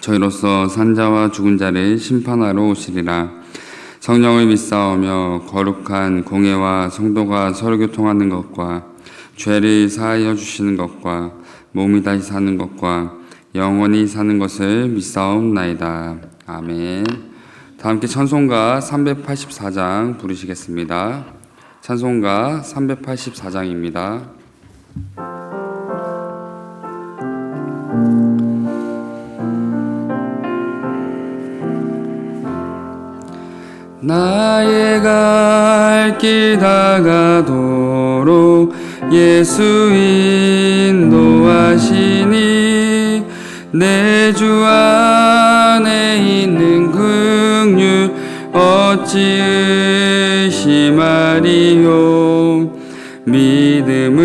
저희로서 산자와 죽은 자를 심판하러 오시리라. 성령을 믿사오며 거룩한 공예와 성도가 서로 교통하는 것과 죄를 사하여 주시는 것과 몸이 다시 사는 것과 영원히 사는 것을 믿사옵나이다. 아멘. 다 함께 찬송가 384장 부르시겠습니다. 찬송가 384장입니다. 나의 갈길 다가도록 예수 인도하시니 내 주 안에 있는 긍휼 어찌 의심하리요? 믿음으로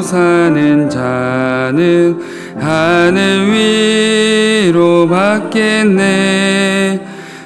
사는 자는 하늘 위로 받겠네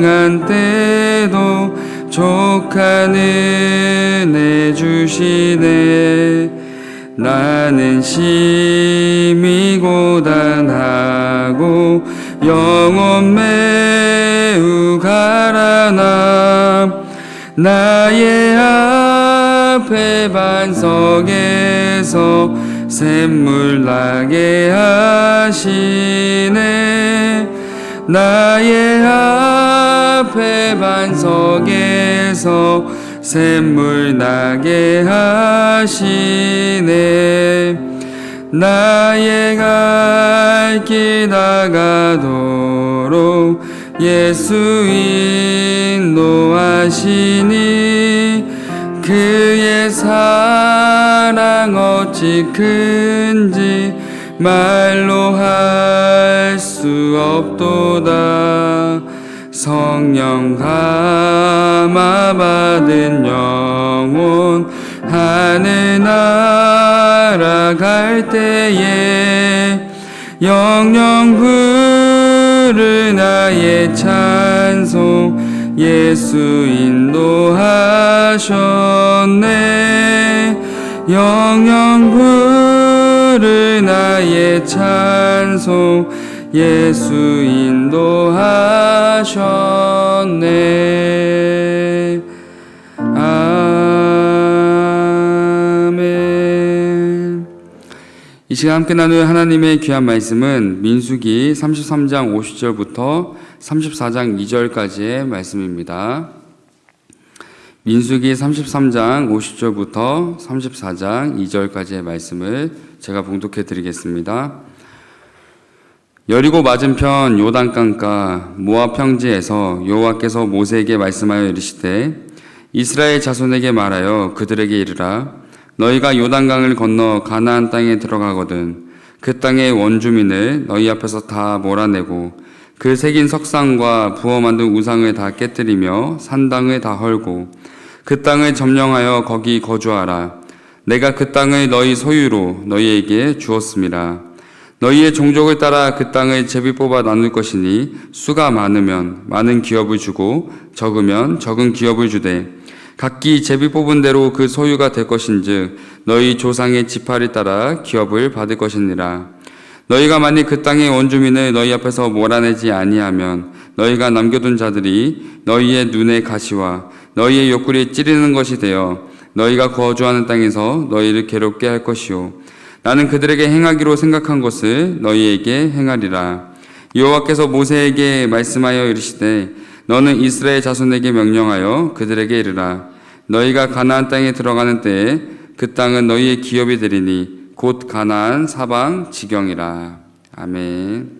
이 당한 때도 족한 은혜 주시네. 나는 심히 고단하고 영혼 매우 가라나 나의 앞에 반석에서 샘물 나게 하시네 나의 앞에 반석에서 샘물 나게 하시네. 나의 갈길 다가도록 예수 인도하시니 그의 사랑 어찌 큰지 말로 할 수 없도다. 성령 감화 받은 영혼 하늘 날아갈 때에 영영 부르 나의 찬송 예수 인도하셨네. 영영 부르 나의 찬송 예수 인도하셨네 아멘 이 시간 함께 나눌 하나님의 귀한 말씀은 민수기 33장 50절부터 34장 2절까지의 말씀입니다. 민수기 33장 50절부터 34장 2절까지의 말씀을 제가 봉독해 드리겠습니다. 여리고 맞은편 요단강가 모압 평지에서 여호와께서 모세에게 말씀하여 이르시되 이스라엘 자손에게 말하여 그들에게 이르라 너희가 요단강을 건너 가나안 땅에 들어가거든 그 땅의 원주민을 너희 앞에서 다 몰아내고 그 새긴 석상과 부어 만든 우상을 다 깨뜨리며 산당을 다 헐고 그 땅을 점령하여 거기 거주하라. 내가 그 땅을 너희 소유로 너희에게 주었습니다. 너희의 종족을 따라 그 땅을 제비 뽑아 나눌 것이니 수가 많으면 많은 기업을 주고 적으면 적은 기업을 주되 각기 제비 뽑은 대로 그 소유가 될 것인즉 너희 조상의 지파를 따라 기업을 받을 것이니라 너희가 만일 그 땅의 원주민을 너희 앞에서 몰아내지 아니하면 너희가 남겨둔 자들이 너희의 눈의 가시와 너희의 옆구리에 찌르는 것이 되어 너희가 거주하는 땅에서 너희를 괴롭게 할 것이요 나는 그들에게 행하기로 생각한 것을 너희에게 행하리라. 여호와께서 모세에게 말씀하여 이르시되 너는 이스라엘 자손에게 명령하여 그들에게 이르라. 너희가 가나안 땅에 들어가는 때에 그 땅은 너희의 기업이 되리니 곧 가나안 사방 지경이라. 아멘.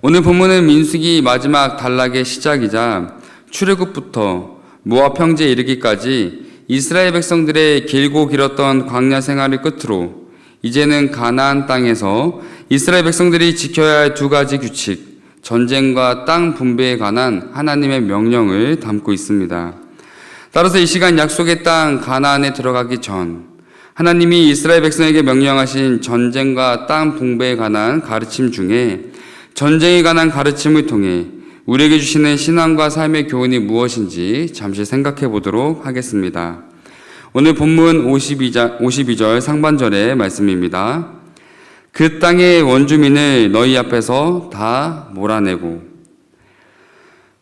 오늘 본문은 민수기 마지막 단락의 시작이자 출애굽부터 모압 평지에 이르기까지 이스라엘 백성들의 길고 길었던 광야 생활을 끝으로 이제는 가나안 땅에서 이스라엘 백성들이 지켜야 할 두 가지 규칙, 전쟁과 땅 분배에 관한 하나님의 명령을 담고 있습니다. 따라서 이 시간 약속의 땅 가나안에 들어가기 전 하나님이 이스라엘 백성에게 명령하신 전쟁과 땅 분배에 관한 가르침 중에 전쟁에 관한 가르침을 통해 우리에게 주시는 신앙과 삶의 교훈이 무엇인지 잠시 생각해 보도록 하겠습니다. 오늘 본문 52절, 52절 상반절의 말씀입니다. 그 땅의 원주민을 너희 앞에서 다 몰아내고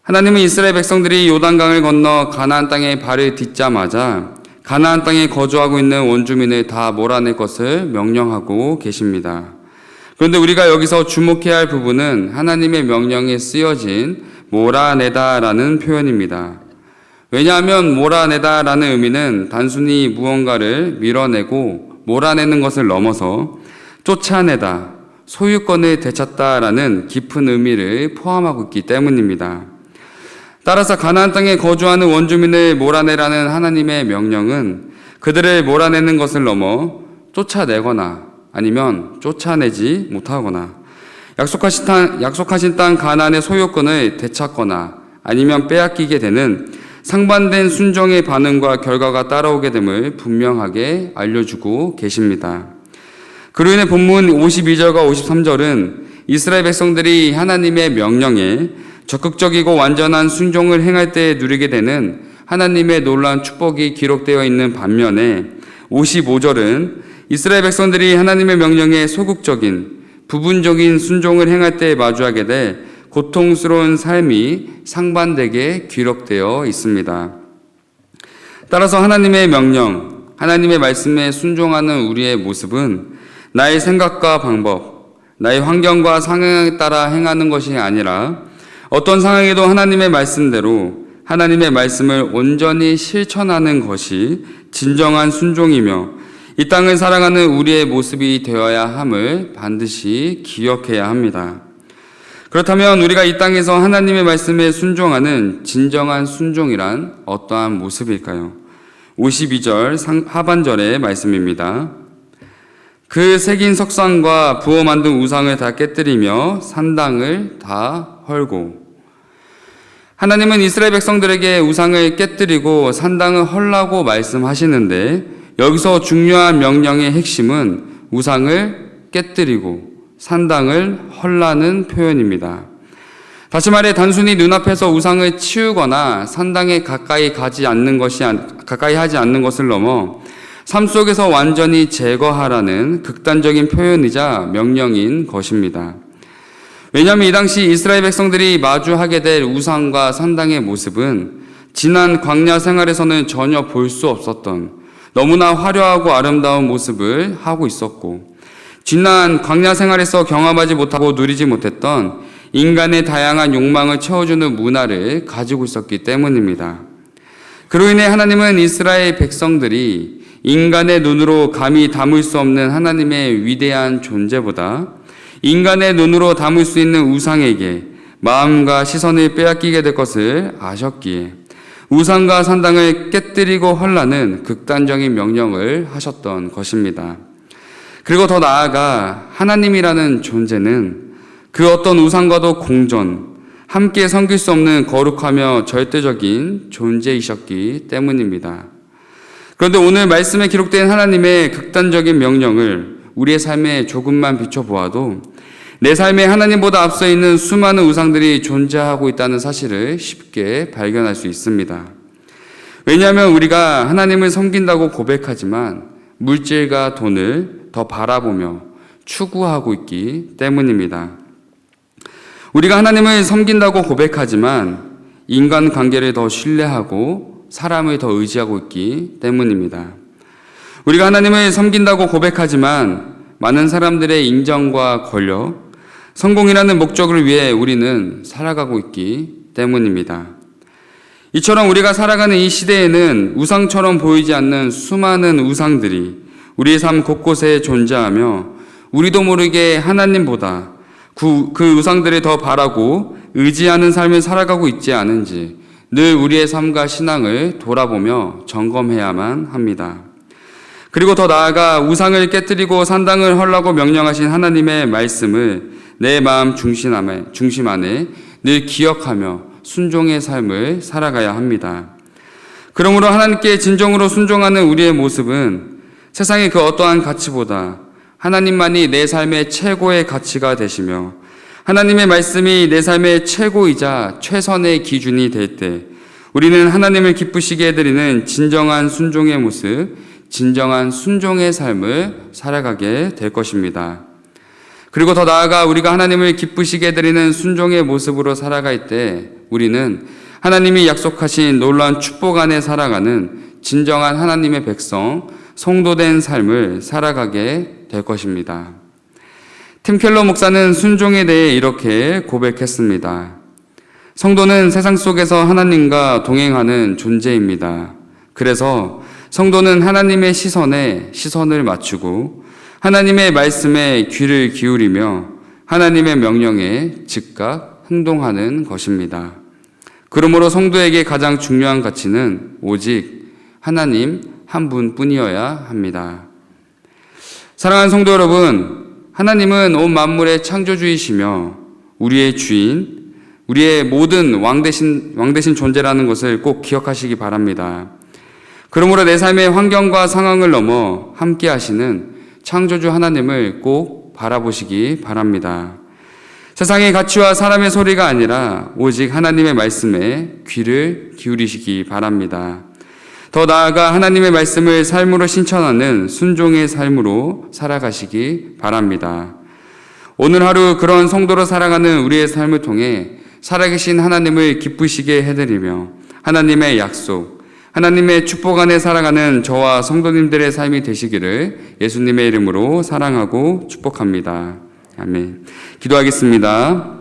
하나님은 이스라엘 백성들이 요단강을 건너 가나안 땅에 발을 딛자마자 가나안 땅에 거주하고 있는 원주민을 다 몰아낼 것을 명령하고 계십니다. 그런데 우리가 여기서 주목해야 할 부분은 하나님의 명령에 쓰여진 몰아내다라는 표현입니다. 왜냐하면 몰아내다라는 의미는 단순히 무언가를 밀어내고 몰아내는 것을 넘어서 쫓아내다, 소유권을 되찾다라는 깊은 의미를 포함하고 있기 때문입니다. 따라서 가나안 땅에 거주하는 원주민을 몰아내라는 하나님의 명령은 그들을 몰아내는 것을 넘어 쫓아내거나 아니면 쫓아내지 못하거나 약속하신 땅, 약속하신 땅 가나안의 소유권을 되찾거나 아니면 빼앗기게 되는 상반된 순종의 반응과 결과가 따라오게 됨을 분명하게 알려주고 계십니다. 그로 인해 본문 52절과 53절은 이스라엘 백성들이 하나님의 명령에 적극적이고 완전한 순종을 행할 때 누리게 되는 하나님의 놀라운 축복이 기록되어 있는 반면에 55절은 이스라엘 백성들이 하나님의 명령에 소극적인 부분적인 순종을 행할 때 마주하게 돼 고통스러운 삶이 상반되게 기록되어 있습니다. 따라서 하나님의 명령, 하나님의 말씀에 순종하는 우리의 모습은 나의 생각과 방법, 나의 환경과 상황에 따라 행하는 것이 아니라 어떤 상황에도 하나님의 말씀대로 하나님의 말씀을 온전히 실천하는 것이 진정한 순종이며 이 땅을 살아가는 우리의 모습이 되어야 함을 반드시 기억해야 합니다. 그렇다면 우리가 이 땅에서 하나님의 말씀에 순종하는 진정한 순종이란 어떠한 모습일까요? 52절 하반절의 말씀입니다. 그 새긴 석상과 부어 만든 우상을 다 깨뜨리며 산당을 다 헐고 하나님은 이스라엘 백성들에게 우상을 깨뜨리고 산당을 헐라고 말씀하시는데 여기서 중요한 명령의 핵심은 우상을 깨뜨리고 산당을 헐라는 표현입니다. 다시 말해 단순히 눈앞에서 우상을 치우거나 산당에 가까이 가지 않는 것이 가까이 하지 않는 것을 넘어 삶 속에서 완전히 제거하라는 극단적인 표현이자 명령인 것입니다. 왜냐하면 이 당시 이스라엘 백성들이 마주하게 될 우상과 산당의 모습은 지난 광야 생활에서는 전혀 볼 수 없었던 너무나 화려하고 아름다운 모습을 하고 있었고 지난 광야 생활에서 경험하지 못하고 누리지 못했던 인간의 다양한 욕망을 채워주는 문화를 가지고 있었기 때문입니다. 그로 인해 하나님은 이스라엘 백성들이 인간의 눈으로 감히 담을 수 없는 하나님의 위대한 존재보다 인간의 눈으로 담을 수 있는 우상에게 마음과 시선을 빼앗기게 될 것을 아셨기에 우상과 산당을 깨뜨리고 헐라는 극단적인 명령을 하셨던 것입니다. 그리고 더 나아가 하나님이라는 존재는 그 어떤 우상과도 공존, 함께 섬길 수 없는 거룩하며 절대적인 존재이셨기 때문입니다. 그런데 오늘 말씀에 기록된 하나님의 극단적인 명령을 우리의 삶에 조금만 비춰보아도 내 삶에 하나님보다 앞서 있는 수많은 우상들이 존재하고 있다는 사실을 쉽게 발견할 수 있습니다. 왜냐하면 우리가 하나님을 섬긴다고 고백하지만 물질과 돈을 더 바라보며 추구하고 있기 때문입니다. 우리가 하나님을 섬긴다고 고백하지만 인간 관계를 더 신뢰하고 사람을 더 의지하고 있기 때문입니다. 우리가 하나님을 섬긴다고 고백하지만 많은 사람들의 인정과 권력, 성공이라는 목적을 위해 우리는 살아가고 있기 때문입니다. 이처럼 우리가 살아가는 이 시대에는 우상처럼 보이지 않는 수많은 우상들이 우리의 삶 곳곳에 존재하며 우리도 모르게 하나님보다 그, 그 우상들을 더 바라고 의지하는 삶을 살아가고 있지 않은지 늘 우리의 삶과 신앙을 돌아보며 점검해야만 합니다. 그리고 더 나아가 우상을 깨뜨리고 산당을 헐라고 명령하신 하나님의 말씀을 내 마음 중심 안에, 중심 안에 늘 기억하며 순종의 삶을 살아가야 합니다. 그러므로 하나님께 진정으로 순종하는 우리의 모습은 세상의 그 어떠한 가치보다 하나님만이 내 삶의 최고의 가치가 되시며 하나님의 말씀이 내 삶의 최고이자 최선의 기준이 될 때 우리는 하나님을 기쁘시게 해드리는 진정한 순종의 모습, 진정한 순종의 삶을 살아가게 될 것입니다. 그리고 더 나아가 우리가 하나님을 기쁘시게 해드리는 순종의 모습으로 살아갈 때 우리는 하나님이 약속하신 놀라운 축복 안에 살아가는 진정한 하나님의 백성, 성도된 삶을 살아가게 될 것입니다. 팀켈러 목사는 순종에 대해 이렇게 고백했습니다. 성도는 세상 속에서 하나님과 동행하는 존재입니다. 그래서 성도는 하나님의 시선에 시선을 맞추고 하나님의 말씀에 귀를 기울이며 하나님의 명령에 즉각 행동하는 것입니다. 그러므로 성도에게 가장 중요한 가치는 오직 하나님 한 분뿐이어야 합니다. 사랑하는 성도 여러분, 하나님은 온 만물의 창조주이시며 우리의 주인, 우리의 모든 왕 대신 왕 대신 존재라는 것을 꼭 기억하시기 바랍니다. 그러므로 내 삶의 환경과 상황을 넘어 함께 하시는 창조주 하나님을 꼭 바라보시기 바랍니다. 세상의 가치와 사람의 소리가 아니라 오직 하나님의 말씀에 귀를 기울이시기 바랍니다. 더 나아가 하나님의 말씀을 삶으로 신천하는 순종의 삶으로 살아가시기 바랍니다. 오늘 하루 그런 성도로 살아가는 우리의 삶을 통해 살아계신 하나님을 기쁘시게 해드리며 하나님의 약속, 하나님의 축복 안에 살아가는 저와 성도님들의 삶이 되시기를 예수님의 이름으로 사랑하고 축복합니다. 아멘. 기도하겠습니다.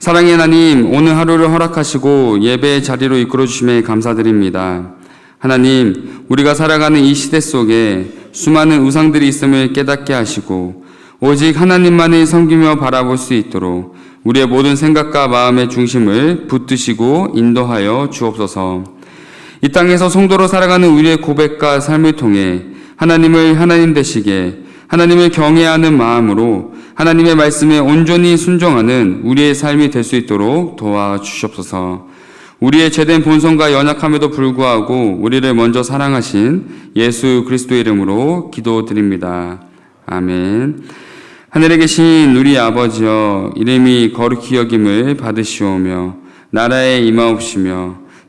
사랑의 하나님, 오늘 하루를 허락하시고 예배의 자리로 이끌어 주심에 감사드립니다. 하나님, 우리가 살아가는 이 시대 속에 수많은 우상들이 있음을 깨닫게 하시고 오직 하나님만을 섬기며 바라볼 수 있도록 우리의 모든 생각과 마음의 중심을 붙드시고 인도하여 주옵소서. 이 땅에서 성도로 살아가는 우리의 고백과 삶을 통해 하나님을 하나님 되시게 하나님을 경외하는 마음으로 하나님의 말씀에 온전히 순종하는 우리의 삶이 될 수 있도록 도와주시옵소서. 우리의 죄된 본성과 연약함에도 불구하고 우리를 먼저 사랑하신 예수 그리스도의 이름으로 기도드립니다. 아멘. 하늘에 계신 우리 아버지여 이름이 거룩히 여김을 받으시오며 나라에 임하옵시며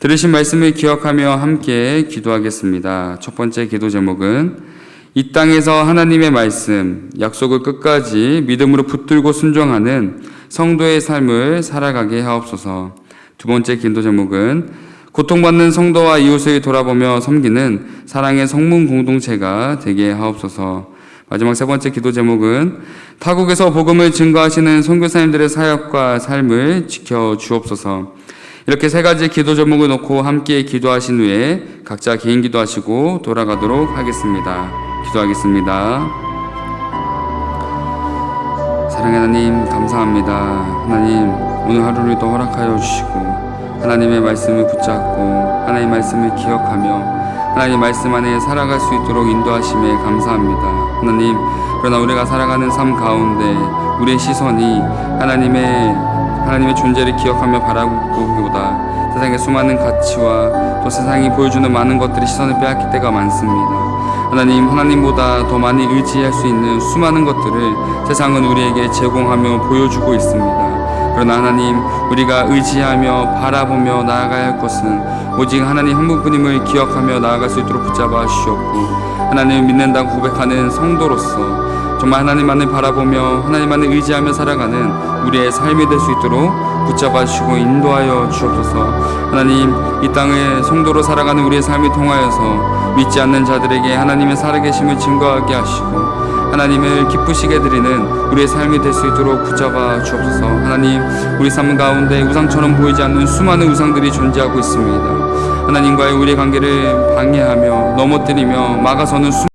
들으신 말씀을 기억하며 함께 기도하겠습니다. 첫 번째 기도 제목은 이 땅에서 하나님의 말씀, 약속을 끝까지 믿음으로 붙들고 순종하는 성도의 삶을 살아가게 하옵소서. 두 번째 기도 제목은 고통받는 성도와 이웃을 돌아보며 섬기는 사랑의 성문 공동체가 되게 하옵소서. 마지막 세 번째 기도 제목은 타국에서 복음을 증거하시는 선교사님들의 사역과 삶을 지켜 주옵소서. 이렇게 세 가지 기도 제목을 놓고 함께 기도하신 후에 각자 개인 기도하시고 돌아가도록 하겠습니다. 기도하겠습니다. 사랑의 하나님 감사합니다. 하나님 오늘 하루를 더 허락하여 주시고 하나님의 말씀을 붙잡고 하나님의 말씀을 기억하며 하나님 말씀 안에 살아갈 수 있도록 인도하심에 감사합니다. 하나님 그러나 우리가 살아가는 삶 가운데 우리의 시선이 하나님의 하나님의 존재를 기억하며 바라보기보다 세상의 수많은 가치와 또 세상이 보여주는 많은 것들이 시선을 빼앗길 때가 많습니다. 하나님, 하나님보다 더 많이 의지할 수 있는 수많은 것들을 세상은 우리에게 제공하며 보여주고 있습니다. 그러나 하나님, 우리가 의지하며 바라보며 나아가야 할 것은 오직 하나님 한 분뿐임을 기억하며 나아갈 수 있도록 붙잡아 주시옵고 하나님을 믿는다고 고백하는 성도로서 정말 하나님만을 바라보며 하나님만을 의지하며 살아가는 우리의 삶이 될 수 있도록 붙잡아 주시고 인도하여 주옵소서. 하나님 이 땅에 성도로 살아가는 우리의 삶을 통하여서 믿지 않는 자들에게 하나님의 살아계심을 증거하게 하시고 하나님을 기쁘시게 드리는 우리의 삶이 될 수 있도록 붙잡아 주옵소서. 하나님 우리 삶 가운데 우상처럼 보이지 않는 수많은 우상들이 존재하고 있습니다. 하나님과의 우리의 관계를 방해하며 넘어뜨리며 막아서는 수